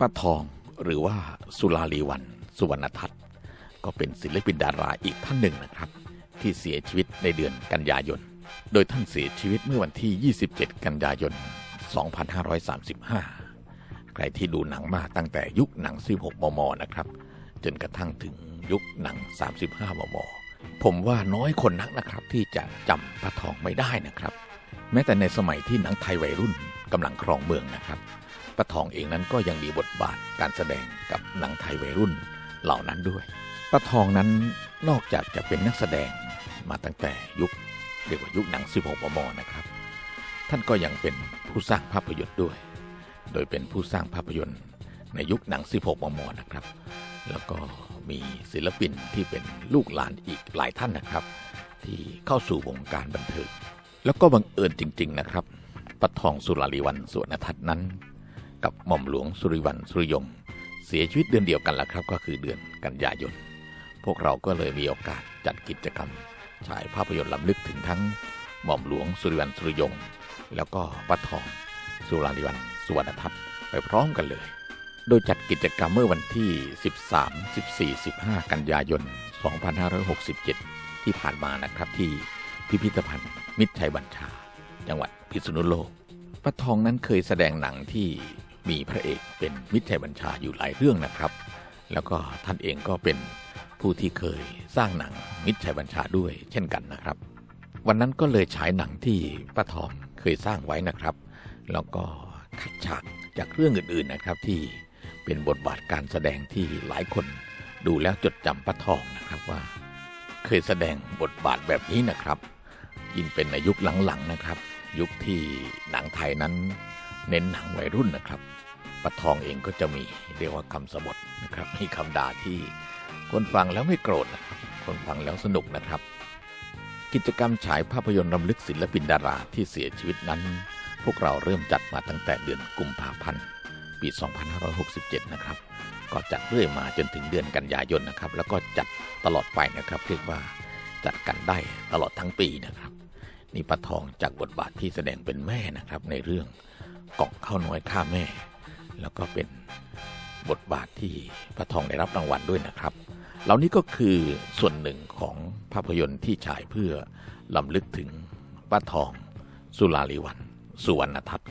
ป้าทองหรือว่าสุลาลีวัน สุวรรณทัศน์ ก็เป็นศิลปินดาราอีกท่านหนึ่งนะครับ ที่เสียชีวิตในเดือนกันยายน โดยท่านเสียชีวิตเมื่อวันที่ 27 กันยายน 2535 ใครที่ดูหนังมาตั้งแต่ยุคหนัง 16 มม นะครับ จนกระทั่งถึงยุคหนัง 35 มม ผมว่าน้อยคนนักนะครับ ที่จะจำป้าทองไม่ได้นะครับ แม้แต่ในสมัยที่หนังไทยวัยรุ่นกำลังครองเมืองนะครับ ป้าทองเองนั้นก็ยังมีบทบาทการแสดงกับหนังไทยวัยรุ่นเหล่านั้นด้วยป้าทองนั้นนอกจากจะเป็นนักแสดงมาตั้งแต่ยุคเรียกว่ายุคหนัง 16มมนะครับ ท่านก็ยังเป็นผู้สร้างภาพยนตร์ด้วย โดยเป็นผู้สร้างภาพยนตร์ในยุคหนัง 16มมนะครับ แล้วก็มีศิลปินที่เป็นลูกหลานอีกหลายท่านนะครับ ที่เข้าสู่วงการบันเทิงแล้วก็บังเอิญจริง ๆ นะครับปัทองสุราลีวันสุวรรณทัศน์นั้น กับหม่อมหลวงสุริวันสุริยง เสียชีวิตเดือนเดียวกันละครับ ก็คือเดือนกันยายน พวกเราก็เลยมีโอกาสจัดกิจกรรม ฉายภาพยนตร์ล้ำลึกถึงทั้งหม่อมหลวงสุริวันสุริยง แล้วก็ปัทองสุราลีวันสุวรรณทัศน์ไปพร้อมกันเลย โดยจัดกิจกรรมเมื่อวันที่ 13 14 15 กันยายน 2567 ที่ผ่านมานะครับที่พิพิธภัณฑ์มิตรชัยบัญชา จังหวัดพิษณุโลกป้าทองนั้นเคยแสดงหนังที่ มีพระเอกเป็นมิตรชัยบัญชาอยู่หลายเรื่องนะครับ แล้วก็ท่านเองก็เป็นผู้ที่เคยสร้างหนังมิตรชัยบัญชาด้วยเช่นกันนะครับ วันนั้นก็เลยฉายหนังที่ป้าทองเคยสร้างไว้นะครับ แล้วก็คัดฉากจากเรื่องอื่นๆนะครับที่เป็นบทบาทการแสดงที่หลายคนดูแล้วจดจำป้าทองนะครับว่า เคยแสดงบทบาทแบบนี้นะครับ ยิ่งเป็นในยุคหลังๆนะครับ ยุคที่หนังไทยนั้น เน้นหนังวัยรุ่นนะครับป้าทองเองก็จะมีเรียกว่าคำสบทนะครับมีคำด่าที่คนฟังแล้วไม่โกรธนะครับคนฟังแล้วสนุกนะครับ กิจกรรมฉายภาพยนตร์รำลึกศิลปินดาราที่เสียชีวิตนั้น พวกเราเริ่มจัดมาตั้งแต่เดือนกุมภาพันธ์ปี 2567 นะครับ ก็จัดเรื่อยมาจนถึงเดือนกันยายนนะครับ แล้วก็จัดตลอดไปนะครับ เรียกว่าจัดกันได้ตลอดทั้งปีนะครับ นี่ป้าทองจากบทบาทที่แสดงเป็นแม่นะครับในเรื่อง กล่องข้าวน้อยข้าแม่ แล้วก็เป็นบทบาทที่พระทองได้รับรางวัลด้วยนะครับ เหล่านี้ก็คือส่วนหนึ่งของภาพยนตร์ที่ฉายเพื่อลำลึกถึงป้าทอง สุลาลีวัน สุวรรณทัศน์